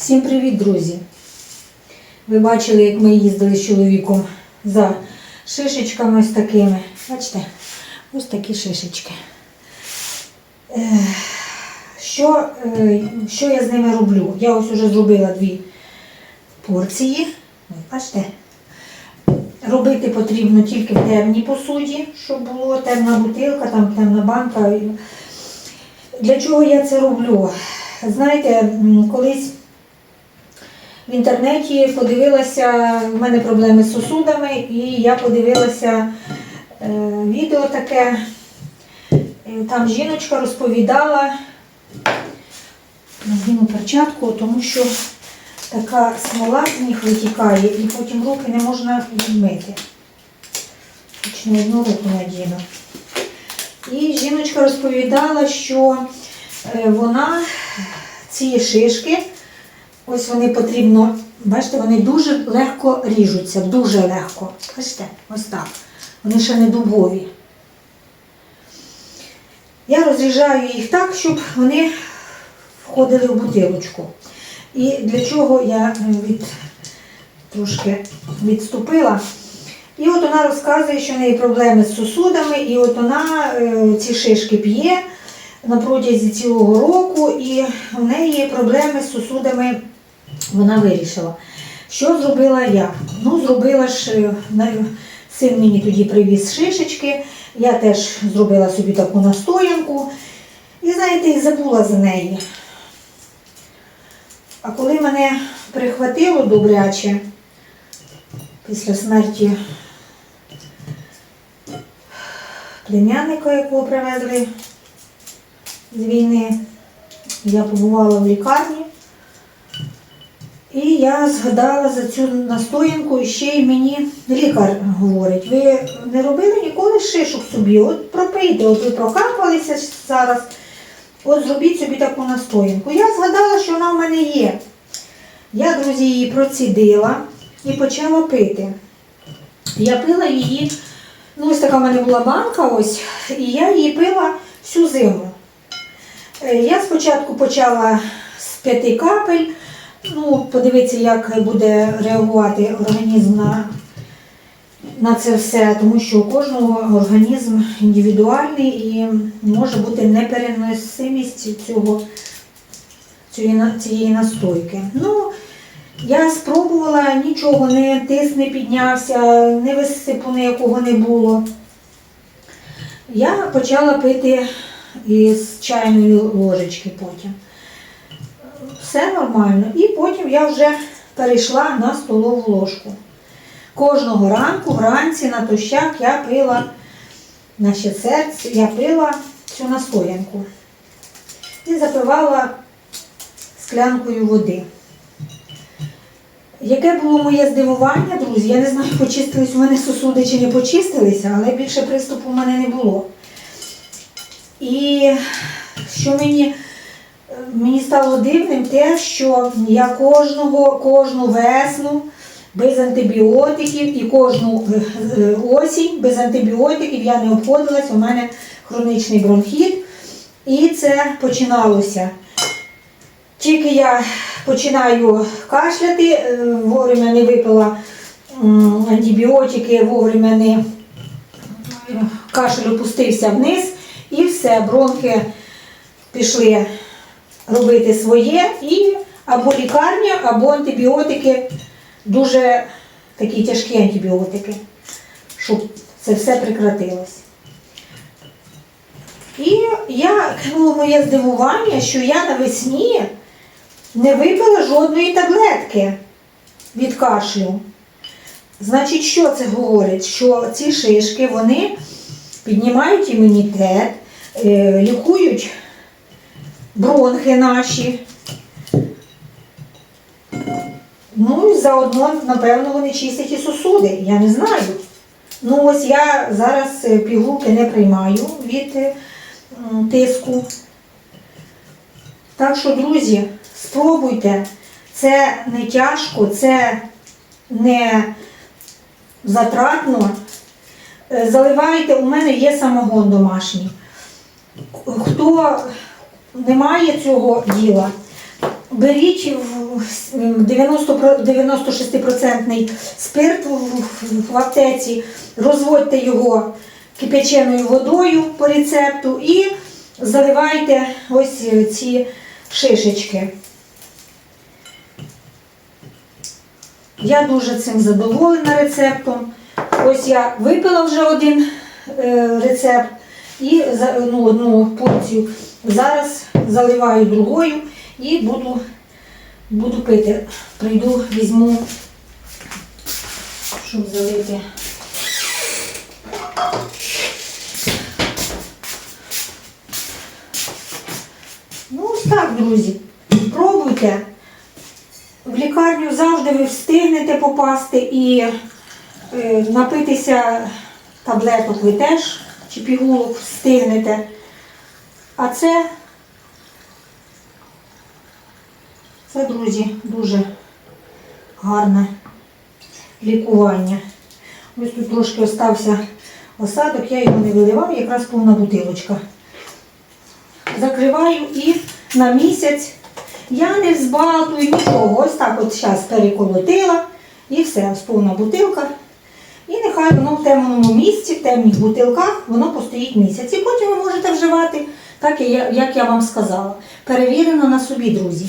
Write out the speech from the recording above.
Всім привіт, друзі! Ви бачили, як ми їздили з чоловіком за шишечками ось такими. Бачите, ось такі шишечки. Е, Що, е, що я з ними роблю? Я ось уже зробила дві порції. Бачите? Робити потрібно тільки в темній посуді, щоб було темна бутилка, там темна банка. Для чого я це роблю? Знаєте, колись в інтернеті подивилася, в мене проблеми з сосудами, і я подивилася е, відео таке. Е, Там жіночка розповідала, надіну перчатку, тому що така смола з них витікає, і потім руки не можна відмити. Точно одну руку надіну. І жіночка розповідала, що е, вона ці шишки, ось вони потрібно, бачите, вони дуже легко ріжуться, дуже легко. Бачите, ось так. Вони ще не дубові. Я розріжаю їх так, щоб вони входили в бутилочку. І для чого я е, від, трошки відступила. І от вона розказує, що в неї проблеми з сосудами, і от вона е, ці шишки п'є протязі цілого року, і в неї проблеми з сосудами вона вирішила. Що зробила я? Ну, зробила ж, е, син мені тоді привіз шишечки, я теж зробила собі таку настоянку. І знаєте, і забула за неї. А коли мене прихватило добряче після смерті племянника, якого привезли з війни, я побувала в лікарні. І я згадала за цю настоянку, і ще й мені лікар говорить, ви не робили ніколи шишок собі, от пропийте, от ви прокапалися зараз, от зробіть собі таку настоянку. Я згадала, що вона в мене є. Я, друзі, її процідила і почала пити. Я пила її, ну ось така в мене була банка, ось, і я її пила всю зиму. Е, Я спочатку почала з п'яти капель, ну, подивитися, як буде реагувати організм на, на це все, тому що у кожного організм індивідуальний і може бути непереносимість цього, цієї, настойки. Ну, я спробувала, нічого, не тиск не піднявся, не висипу ніякого не було. Я почала пити із чайної ложечки потім. Все нормально. І потім я вже перейшла на столову ложку. Кожного ранку, вранці натощак я пила на ще серце, я пила цю настоянку. І запивала склянкою води. Яке було моє здивування, друзі, я не знаю, почистились у мене сосуди чи не почистилися, але більше приступу в мене не було. І що мені, мені стало дивним, те, що я кожного, кожну весну без антибіотиків і кожну е, е, осінь без антибіотиків я не обходилась, у мене хронічний бронхіт. І це починалося. Тільки я починаю кашляти, е, вовремя не випила антибіотики, вовремя не кашель опустився вниз, і все, бронхи пішли робити своє, і або лікарня, або антибіотики, дуже такі тяжкі антибіотики, щоб це все прекратилось. І я було моє здивування, що я навесні не випила жодної таблетки від кашлю. Значить, що це говорить? Що ці шишки вони піднімають імунітет, е, лікують бронхи наші. Ну і заодно, напевно, вони чистять і сосуди. Я не знаю. Ну ось я зараз е, пігулки не приймаю від е, тиску. Так що, друзі, спробуйте. Це не тяжко, це не затратно. Е, Заливайте, у мене є самогон домашній. Хто не має цього діла, беріть в- в 90 про- 96% спирт в аптеці, розводьте його кипяченою водою по рецепту і заливайте ось ці шишечки. Я дуже цим задоволена рецептом. Ось я випила вже один е, рецепт і ну, одну порцію. Зараз заливаю другою і буду, буду пити. Прийду, візьму, щоб залити. Ну, ось так, друзі. Пробуйте. В лікарню завжди ви встигнете попасти і е, напитися таблеток ви теж чи пігулок встигнете. А це, це, друзі, дуже гарне лікування. Ось тут трошки остався осадок, я його не виливаю, якраз повна бутилочка. Закриваю і на місяць я не взбалтую нічого. Ось так от зараз переколотила і все, ось повна бутилка. І нехай воно в темному місці, в темних бутилках, воно постоїть місяць. І потім ви можете вживати так, як я вам сказала. Перевірено на собі, друзі.